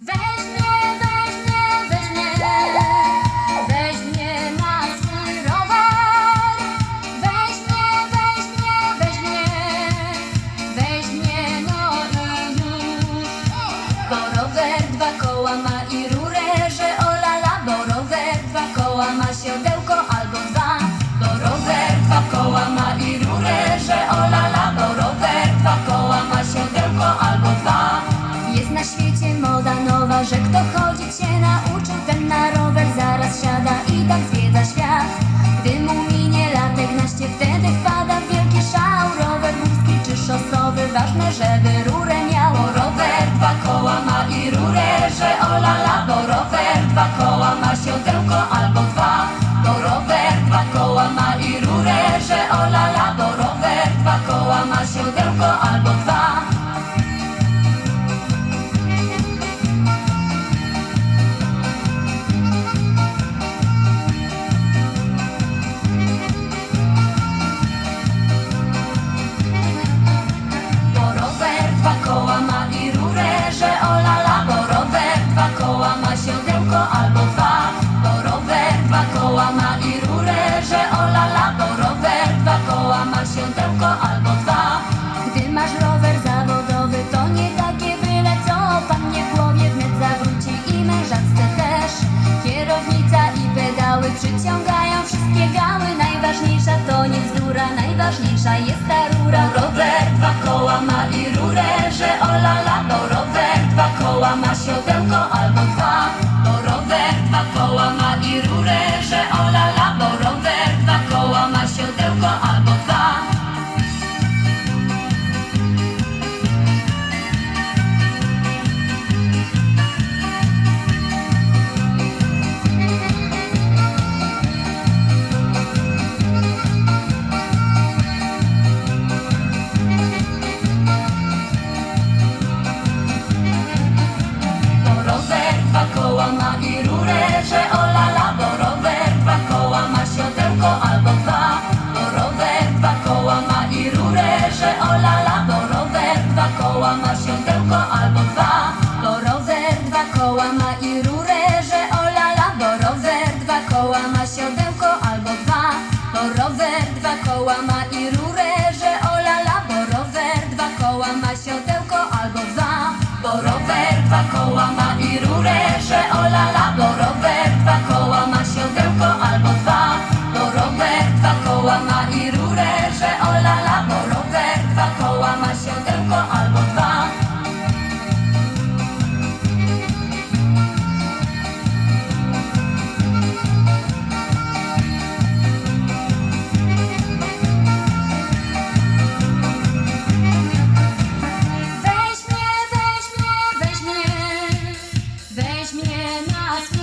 They żeby rurę miało Rower dwa koła ma i rurę, że olala Bo rower dwa koła ma siodełko albo dwa Bo rower dwa koła ma i rurę, że olala przyciągają wszystkie gały Najważniejsza to nie bzdura, najważniejsza jest ta rura. Rower dwa koła ma i rurę, że o la la Bo rower dwa koła ma siodełko albo koła ma i rurę, że olala, bo rower dwa koła ma siodełko albo dwa, bo rower dwa koła ma i rurę, że olala, bo rower dwa koła ma siodełko albo dwa, bo rower dwa koła ma i rurę. and ask.